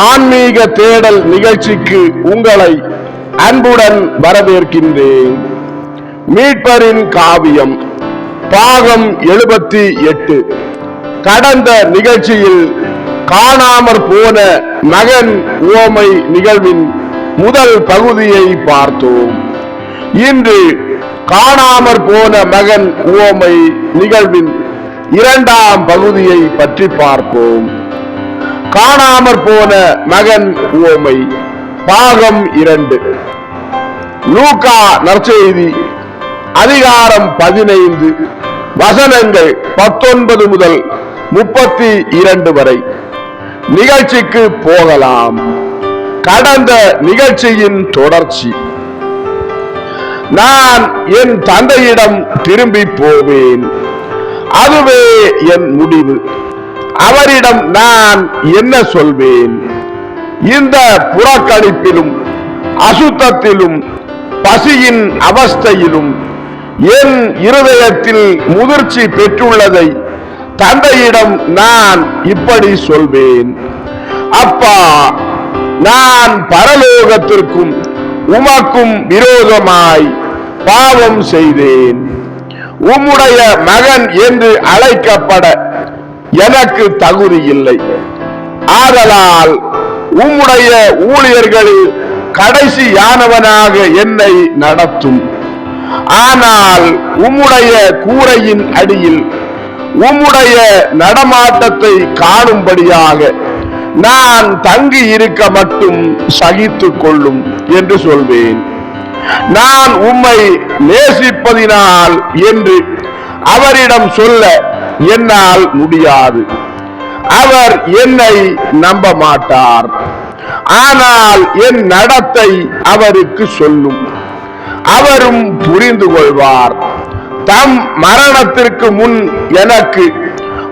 ஆன்மீக தேடல் நிகழ்ச்சிக்கு உங்களை அன்புடன் வரவேற்கின்றேன். மீட்பரின் காவியம் பாகம் எழுபத்தி எட்டு. கடந்த நிகழ்ச்சியில் காணாமற் போன மகன் ஓமை நிகழ்வின் முதல் பகுதியை பார்த்தோம். இன்று காணாமற் போன மகன் ஓமை நிகழ்வின் இரண்டாம் பகுதியை பற்றி பார்ப்போம். காணாமற் போன மகன் உவமை. பாகம் இரண்டு. லூகா நற்செய்தி. அதிகாரம் பதினைந்து. வசனங்கள் பத்தொன்பது முதல் முப்பத்தி இரண்டு வரை. நிகழ்ச்சிக்கு போகலாம். கடந்த நிகழ்ச்சியின் தொடர்ச்சி. நான் என் தந்தையிடம் திரும்பி போவேன். அதுவே என் முடிவு. அவரிடம் நான் என்ன சொல்வேன்? இந்த புறக்கணிப்பிலும் அசுத்தத்திலும் பசியின் அவஸ்தையிலும் என் இருதயத்தில் முதிர்ச்சி பெற்றுள்ளதை தந்தையிடம் நான் இப்படி சொல்வேன். அப்பா நான் பரலோகத்திற்கும் உமக்கும் விரோதமாய் பாவம் செய்தேன். உம்முடைய மகன் என்று அழைக்கப்பட எனக்கு தகுதி இல்லை. ஆதலால் உம்முடைய ஊழியர்களில் கடைசியானவனாக என்னை நடத்தும். ஆனால் உம்முடைய கூரையின் அடியில் உம்முடைய நடமாட்டத்தை காணும்படியாக நான் தங்கி இருக்க மட்டும் சகித்துக் கொள்ளும் என்று சொல்வேன். நான் உம்மை நேசிப்பதினால் என்று அவரிடம் சொல்ல என்னால் முடியாது. அவர் என்னை நம்ப மாட்டார். ஆனால் என் நடத்தை அவருக்கு சொல்லும். அவரும் புரிந்து கொள்வார். தம் மரணத்திற்கு முன் எனக்கு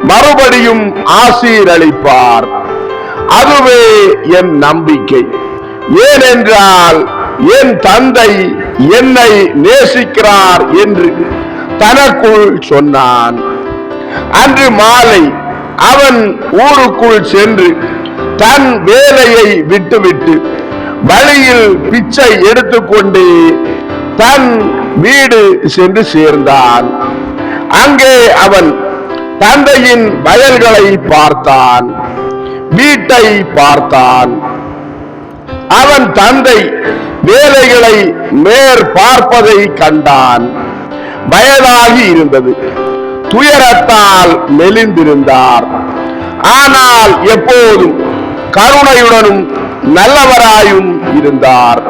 மறுபடியும் ஆசீரளிப்பார். அதுவே என் நம்பிக்கை. ஏனென்றால் என் தந்தை என்னை நேசிக்கிறார் என்று தனக்குள் சொன்னான். அன்று மாலை அவன் ஊருக்குள் சென்று தன் வேலையை விட்டுவிட்டு வழியில் பிச்சை எடுத்துக்கொண்டு தன் வீடு சென்று சேர்ந்தான். அங்கே அவன் தந்தையின் வயல்களை பார்த்தான். வீட்டை பார்த்தான். அவன் தந்தை வேலைகளை மேற்பார்ப்பதை கண்டான். வயதாகி இருந்தது. துயரத்தால் மெலிந்திருந்தார். ஆனால் எப்போதும் கருணையுடனும் நல்லவராயும் இருந்தார்.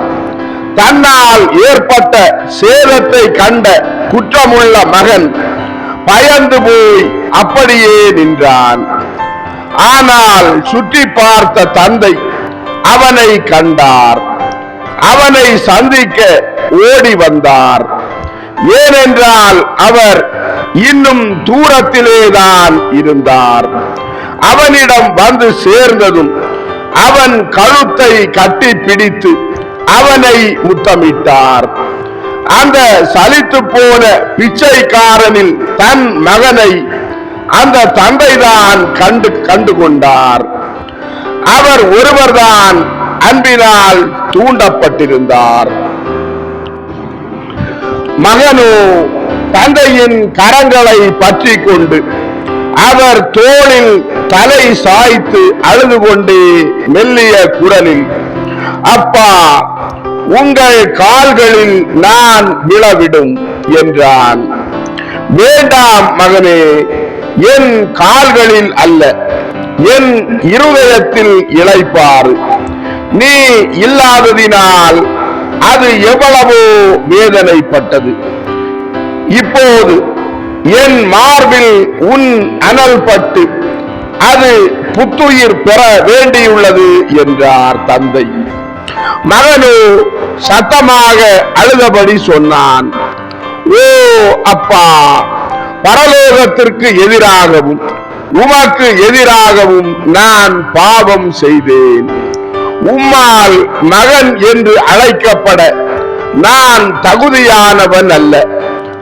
தன்னால் ஏற்பட்ட சேதத்தை கண்ட குற்றமுள்ள மகன் பயந்து போய் அப்படியே நின்றான். ஆனால் சுற்றி பார்த்த தந்தை அவனை கண்டார். அவனை சந்திக்க ஓடி வந்தார். ஏனென்றால் அவர் இன்னும் தூரத்திலேதான் இருந்தார். அவனிடம் வந்து சேர்ந்ததும் அவன் கழுத்தை கட்டி பிடித்து அவனை முத்தமிட்டார் அந்த சலித்து போன பிச்சைக்காரனில் தன் மகனை அந்த தந்தைதான் கண்டு கண்டு கொண்டார் அவர் ஒருவர்தான் அன்பினால் தூண்டப்பட்டிருந்தார். மகனோ தந்தையின் கரங்களை பற்றி கொண்டு அவர் தோளில் தலை சாய்த்து அழுது கொண்டே மெல்லிய குரலில் அப்பா உங்கள் கால்களில் நான் விழவிடும் என்றான். வேண்டாம் மகனே என் கால்களில் அல்ல என் இருதயத்தில் இளைப்பாறு. நீ இல்லாததினால் அது எவ்வளவோ வேதனைப்பட்டது. இப்போது என் மார்பில் உன் அனல் பட்டு அது புத்துயிர் பெற வேண்டியுள்ளது என்றார் தந்தை. மகனோ சத்தமாக அழுதபடி சொன்னான் ஓ அப்பா பரலோகத்திற்கு எதிராகவும் உமக்கு எதிராகவும் நான் பாவம் செய்தேன். உம்மால் மகன் என்று அழைக்கப்பட நான் தகுதியானவன் அல்ல.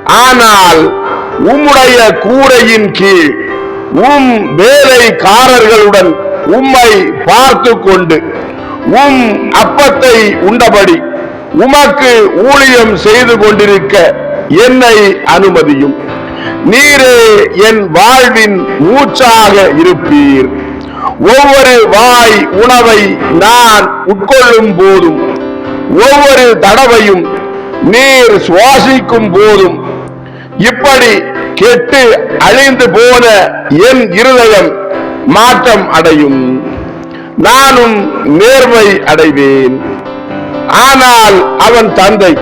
ஆனால் உம்முடைய கூரையின் கீழ் உம் வேலைக்காரர்களுடன் உம்மை பார்த்து கொண்டு உம் அப்பத்தை உண்டபடி உமக்கு ஊழியம் செய்து கொண்டிருக்க என்னை அனுமதியும். நீரே என் வாழ்வின் மூச்சாக இருப்பீர். ஒவ்வொரு வாய் உணவை நான் உட்கொள்ளும் போதும் ஒவ்வொரு தடவையும் நீர் சுவாசிக்கும் போதும் இப்படி கெட்டு அழிந்து போன என் இருதயம் மாற்றம் அடையும். நானும் நேர்மை அடைவேன். ஆனால் அவன் தந்தை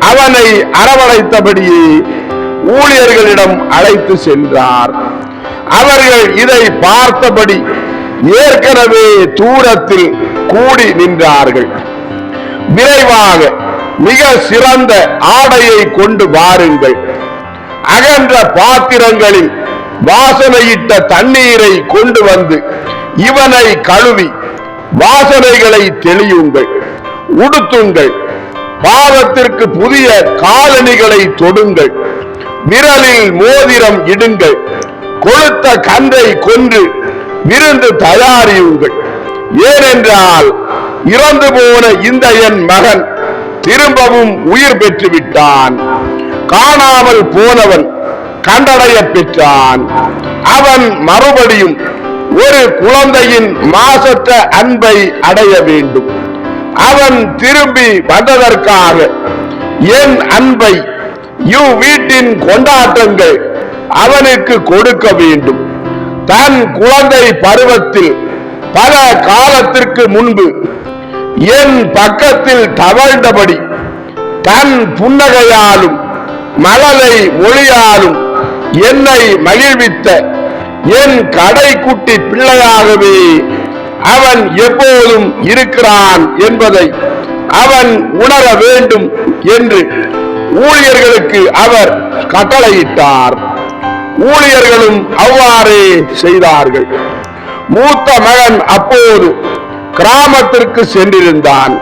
அவனை அரவணைத்தபடியே ஊழியர்களிடம் அழைத்து சென்றார். அவர்கள் இதை பார்த்தபடி ஏற்கனவே தூரத்தில் கூடி நின்றார்கள். விரைவாக மிக சிறந்த ஆடையை கொண்டு வாருங்கள். அகன்ற பாத்திரங்களில் வாசனையிட்ட தண்ணீரை கொண்டு வந்து இவனை கழுவி வாசனைகளை தெளியுங்கள் உடுத்துங்கள் பாவத்திற்கு புதிய காலணிகளை தொடுங்கள் விரலில் மோதிரம் இடுங்கள் கொளுத்த கன்றை கொன்று விருந்து தயாரியுங்கள். ஏனென்றால் இறந்து போன இந்த என் மகன் திரும்பவும் உயிர் பெற்று விட்டான் காணாமல் போனவன் கண்டடைய பெற்றான். அவன் மறுபடியும் ஒரு குழந்தையின் மாசற்ற அன்பை அடைய வேண்டும். அவன் திரும்பி வந்ததற்காக என் அன்பை இவ் வீட்டின் கொண்டாட்டங்கள் அவனுக்கு கொடுக்க வேண்டும். தன் குழந்தை பருவத்தில் பல காலத்திற்கு முன்பு என் பக்கத்தில் தவழ்ந்தபடி தன் புன்னகையாலும் மலலை மொழியாலும் என்னை மகிழ்வித்த என் கடைக்குட்டி பிள்ளையாகவே அவன் எப்போதும் இருக்கிறான் என்பதை அவன் உணர வேண்டும் என்று ஊழியர்களுக்கு அவர் கட்டளையிட்டார். ஊழியர்களும் அவ்வாறே செய்தார்கள். மூத்த மகன் அப்போது கிராமத்திற்கு சென்றிருந்தான்.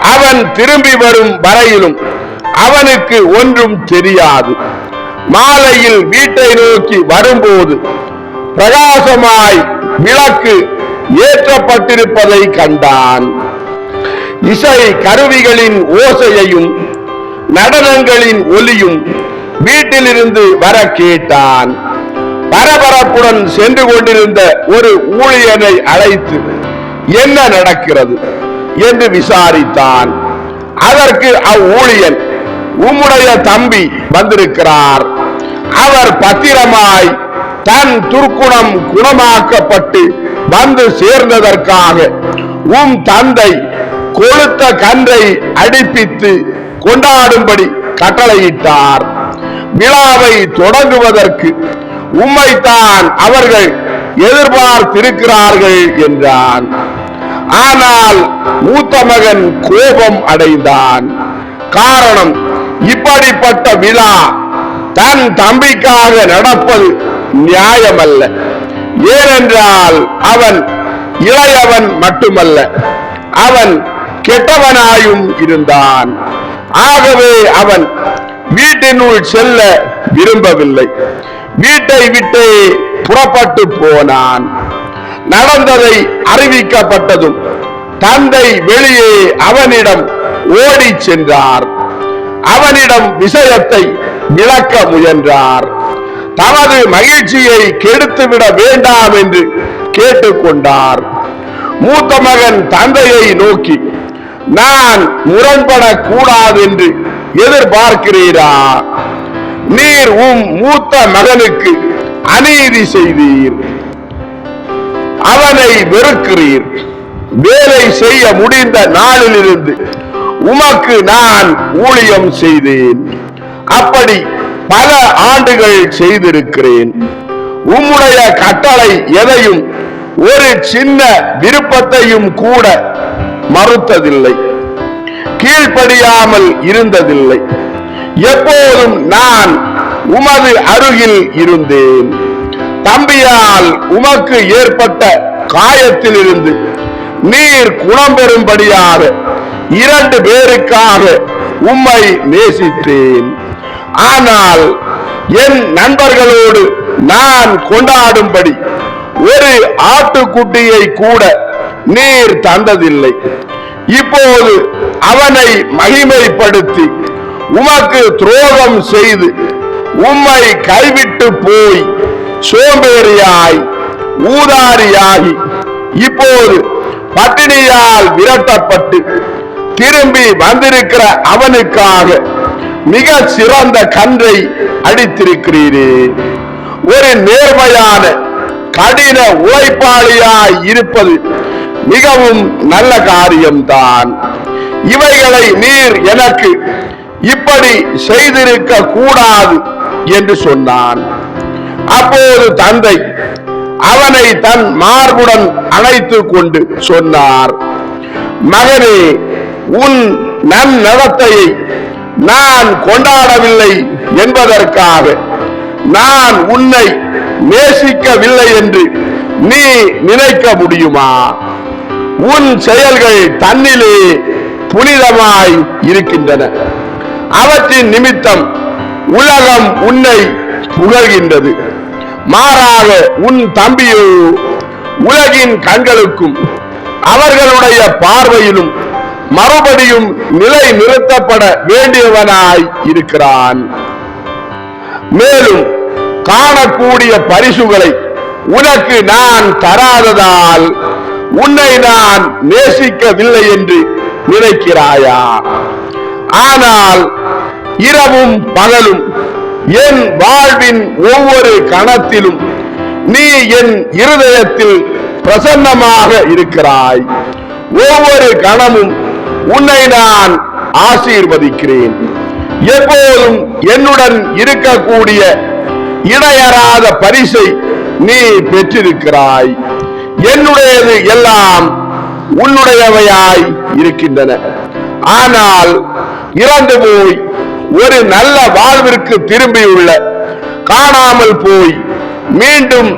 அவன் திரும்பி வரும் வரையிலும் அவனுக்கு ஒன்றும் தெரியாது. மாலையில் வீட்டை நோக்கி வரும்போது பிரகாசமாய் விளக்கு ஏற்றப்பட்டிருப்பதை கண்டான். இசை கருவிகளின் ஓசையையும் நடனங்களின் ஒலியும் வீட்டிலிருந்து வர கேட்டான். பரபரப்புடன் சென்று கொண்டிருந்த ஒரு ஊழியனை அழைத்து என்ன நடக்கிறது? என்று விசாரித்தான். அதற்கு அவ்வூழியன் உம்முடைய தம்பி வந்திருக்கிறார். அவர் பத்திரமாய் தன் துர்க்குணம் குணமாக்கப்பட்டு வந்து சேர்ந்ததற்காக உம் தந்தை கொளுத்த கன்றை அடிப்பித்து கொண்டாடும்படி கட்டளையிட்டார். விழாவை தொடங்குவதற்கு உம்மைத்தான் அவர்கள் எதிர்பார்த்திருக்கிறார்கள் என்றான். ஆனால் மூத்த மகன் கோபம் அடைந்தான். காரணம் இப்படிப்பட்ட விழா தன் தம்பிக்காக நடப்பது நியாயமல்ல. ஏனென்றால் அவன் இளையவன் மட்டுமல்ல. அவன் கெட்டவனாயும் இருந்தான். ஆகவே அவன் வீட்டினுள் செல்ல விரும்பவில்லை. வீட்டை விட்டே புறப்பட்டு போனான். நடந்ததை அறிவிக்கப்பட்டதும் தந்தை வெளியே அவனிடம் ஓடிச் சென்றார். அவனிடம் விஷயத்தை விளக்க முயன்றார். தமது மகிழ்ச்சியை கெடுத்துவிட வேண்டாம் என்று கேட்டுக்கொண்டார். மூத்த மகன் தந்தையை நோக்கி நான் முரண்படக் கூடாது என்று எதிர்பார்க்கிறீரா? நீர் உம் மூத்த மகனுக்கு அநீதி செய்தீர். அவனை வெறுக்கிறீர். வேலை செய்ய முடிந்த நாளிலிருந்து உமக்கு நான் ஊழியம் செய்தேன். அப்படி பல ஆண்டுகள் செய்திருக்கிறேன். உம்முடைய கட்டளை எதையும் ஒரு சின்ன விருப்பத்தையும் கூட மறுத்ததில்லை. கீழ்ப்படியாமல் இருந்ததில்லை. எப்போதும் நான் உமது அருகில் இருந்தேன். தம்பியால் உமக்கு ஏற்பட்ட காயத்திலிருந்து நீர் குணம் பெறும்படியாக இரண்டு பேருக்காக உம்மை நேசித்தேன். ஆனால் என் நண்பர்களோடு நான் கொண்டாடும்படி ஒரு ஆட்டுக்குட்டியை கூட நீர் தந்ததில்லை. இப்போது அவனை மகிமைப்படுத்தி உமக்கு துரோகம் செய்து உம்மை கைவிட்டு போய் சோம்பேறியாய் ஊதாரியாகி இப்போது பட்டினியால் விரட்டப்பட்டு திரும்பி வந்திருக்கிற அவனுக்காக மிக சிறந்த கன்றை அடித்திருக்கிறீரே. ஒரு நேர்மையான கடின உழைப்பாளியாய் இருப்பது மிகவும் நல்ல காரியம்தான். இவைகளை நீர் எனக்கு இப்படி செய்திருக்க கூடாது என்று சொன்னான். அப்போது தந்தை அவனை தன் மார்புடன் அழைத்து கொண்டு சொன்னார் மகனே உன் நன்னடத்தையை நான் கொண்டாடவில்லை என்பதற்காக நான் உன்னை நேசிக்கவில்லை என்று நீ நினைக்க முடியுமா? உன் செயல்கள் தன்னிலே புனிதமாய் இருக்கின்றன. அவற்றின் நிமித்தம் உலகம் உன்னை புகழ்கின்றது. மாறாக உன் தம்பியோ உலகின் கண்களுக்கும் அவர்களுடைய பார்வையிலும் மறுபடியும் நிலை நிறுத்தப்பட வேண்டியவனாய் இருக்கிறான். மேலும் காணக்கூடிய பரிசுகளை உனக்கு நான் தராததால் உன்னை நான் நேசிக்கவில்லை என்று நினைக்கிறாயா? ஆனால் இரவும் பகலும் என் வாழ்வின் ஒவ்வொரு கணத்திலும் நீ என் இருதயத்தில் பிரசன்னமாக இருக்கிறாய். ஒவ்வொரு கணமும் உன்னை நான் ஆசீர்வதிக்கிறேன். எப்போதும் என்னுடன் இருக்கக்கூடிய இடையறாத பரிசை நீ பெற்றிருக்கிறாய். என்னுடையது எல்லாம் உன்னுடையவையாய் இருக்கின்றன. ஆனால் இறந்து போய் ஒரு நல்ல வாழ்விற்கு திரும்பியுள்ள காணாமல் போய் மீண்டும்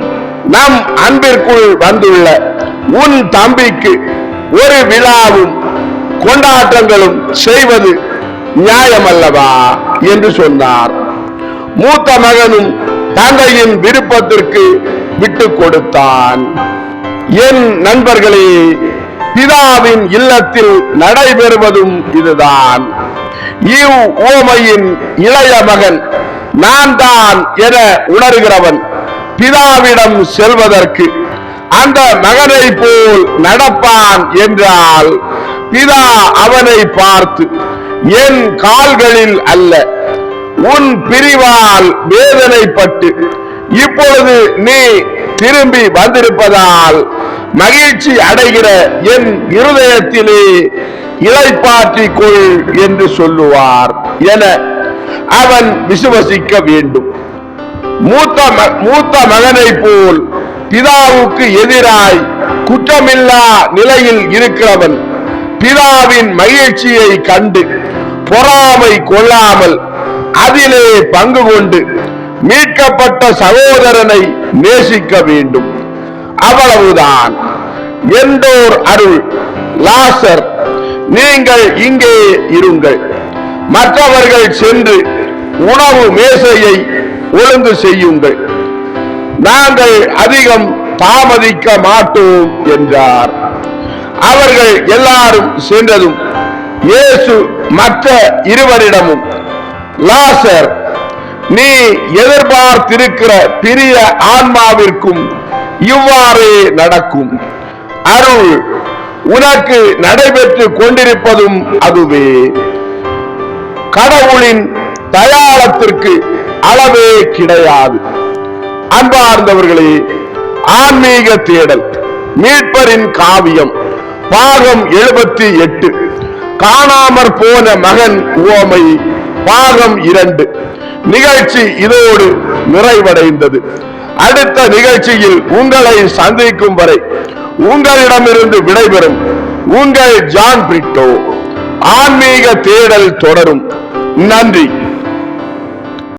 நம் அன்பிற்குள் வந்துள்ள உன் தம்பிக்கு ஒரு விழாவும் கொண்டாட்டங்களும் செய்வது நியாயமல்லவா என்று சொன்னார். மூத்த மகனும் தந்தையின் விருப்பத்திற்கு விட்டுக் கொடுத்தான். என் நண்பர்களே பிதாவின் இல்லத்தில் நடைபெறுவதும் இதுதான். இவ் ஓமையின் இளைய மகன் நான் தான் என உணர்கிறவன் பிதாவிடம் செல்வதற்கு அந்த மகனை போல் நடப்பான் என்றால் பிதா அவனை பார்த்து என் கால்களில் அல்ல உன் பிரிவால் வேதனைப்பட்டு இப்பொழுது நீ திரும்பி வந்திருப்பதால் மகிழ்ச்சி அடைகிற என் இருதயத்திலே இளைப்பாற்றிக் கொள் என்று சொல்லுவார் என அவன் விசுவசிக்க வேண்டும். மூத்த ம- மூத்த மகனை போல் பிதாவுக்கு எதிராய் குற்றமில்லா நிலையில் இருக்கிறவன் பிதாவின் மகிழ்ச்சியை கண்டு பொறாமை கொள்ளாமல் அதிலே பங்கு கொண்டு மீட்கப்பட்ட சகோதரனை நேசிக்க வேண்டும். அவ்வளவுதான். எந்தோர் அருள்? லாசர் நீங்கள் இங்கே இருங்கள். மற்றவர்கள் சென்று உணவு மேசையை ஒழுங்கு செய்யுங்கள். நாங்கள் அதிகம் தாமதிக்க மாட்டோம் என்றார். அவர்கள் எல்லாரும் சென்றதும் இயேசு மற்ற இருவரிடமும் லாசர் நீ எதிர்பார்த்திருக்கிற பிரிய ஆன்மாவிற்கும் இவ்வாறே நடக்கும். அருள் உனக்கு நடைபெற்று கொண்டிருப்பதும் அதுவே. கடவுளின் தயாளத்திற்கு அளவே கிடையாது. அன்பார்ந்தவர்களே ஆன்மீக தேடல் மீட்பரின் காவியம். பாகம் எழுபத்தி எட்டு. காணாமற் போன மகன் உவமை பாகம் இரண்டு. நிகழ்ச்சி இதோடு நிறைவடைந்தது. அடுத்த நிகழ்ச்சியில் உங்களை சந்திக்கும் வரை உங்களிடமிருந்து விடைபெறும் உங்கள் ஜான் பிரிட்டோ. ஆன்மீக தேடல் தொடரும். நன்றி.